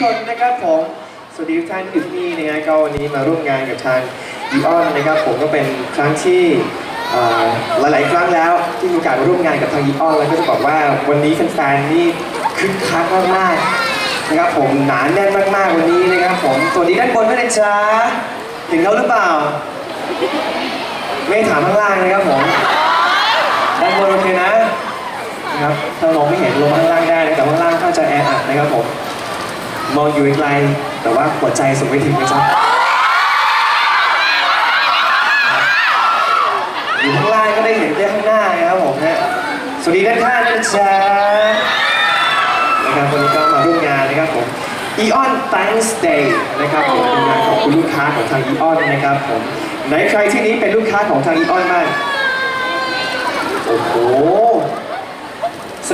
คนนะครับผมสวัสดีทุกท่านที่อยู่ที่นี่นะฮะก็วันนี้มาร่วมงานกับทางอีออนนะครับผมก็เป็นครั้งที่อ่อหลาย ๆ ครั้งแล้วที่มีโอกาสมาร่วมงานกับทางอีออนแล้วก็จะบอกว่าวันนี้แฟนๆนี่คึกคักมากๆนะครับผมหนาแน่นมากๆวันนี้นะครับผมสวัสดีด้านบนด้วยนะจ๊ะถึงแล้วหรือเปล่า ไม่ถามข้างล่างนะครับผมด้านบนโอเคนะนะครับถ้ามองไม่เห็นลงข้างล่างได้นะแต่ข้างล่างก็จะแออัดนะครับผม มองอยู่ไกลแต่ว่าหัวใจส่งไปถึงนะจ๊ะอยู่ข้างล่างก็ได้เห็นได้ข้างหน้านะครับผมนะสวัสดีด้านข้างนะจ๊ะนะครับวันนี้ก็มาร่วมงานนะครับผม Eon Thanks Day นะครับผมเป็นงานขอบคุณลูกค้าของทาง Eon นนะครับผมไหนใครที่นี้เป็นลูกค้าของทาง Eon บ้างโอ้โห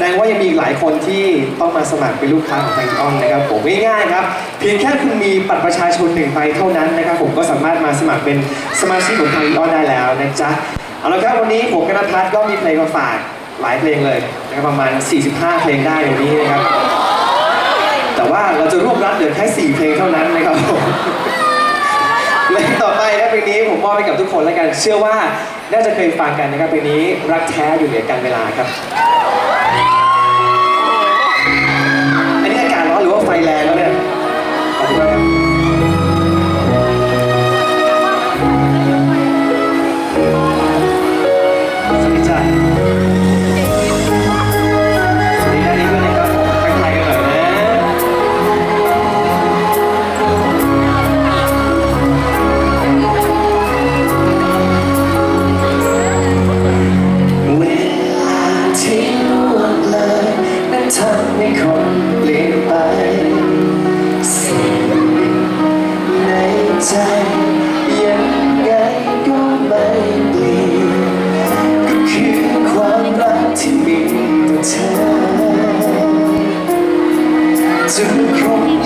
ดงว่ายังมีอีกหลายคนที่ต้องมาสมัครเป็นลูกค้าของทางอีออนนะครับผมง่ายๆครับ เพียงแค่คุณมีบัตรประชาชนหนึ่งใบเท่านั้นนะครับผมก็สามารถมาสมัครเป็นสมาชิกของทางอีออนได้แล้วนะจ๊ะเอาละครับวันนี้ผมกนพัฒน์ก็มีเพลงมาฝากหลายเพลงเลยนะครับประมาณ 45 เพลงได้ในนี้นะครับ แต่ว่าเราจะรวบรัดเหลือแค่ 4 เพลงเท่านั้นนะครับผมเพลงต่อไปนะเพลงนี้ผมมอบให้กับทุกคนแล้วกัน เชื่อว่าน่าจะเคยฟังกันนะครับเพลงนี้รักแท้อยู่เหนือการเวลาครับ มี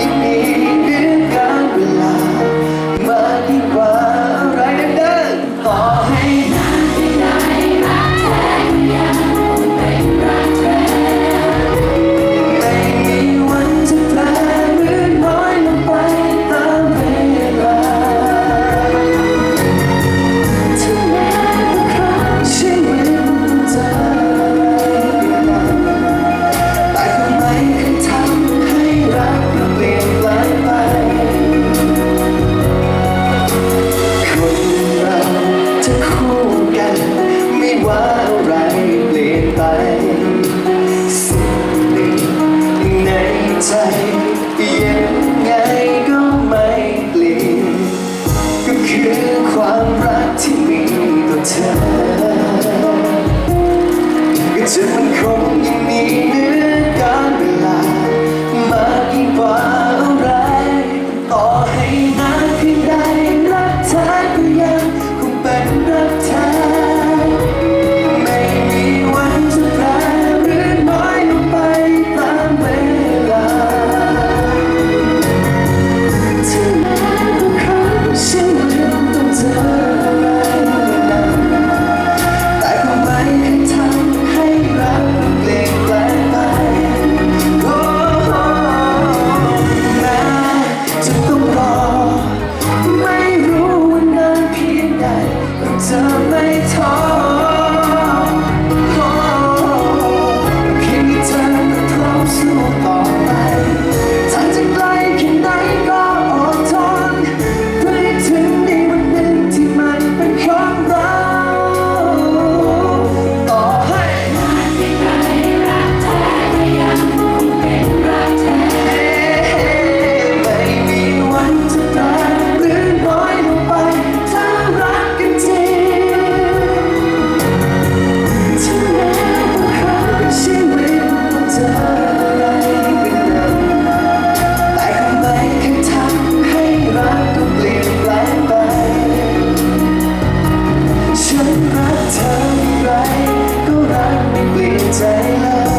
my tongue. take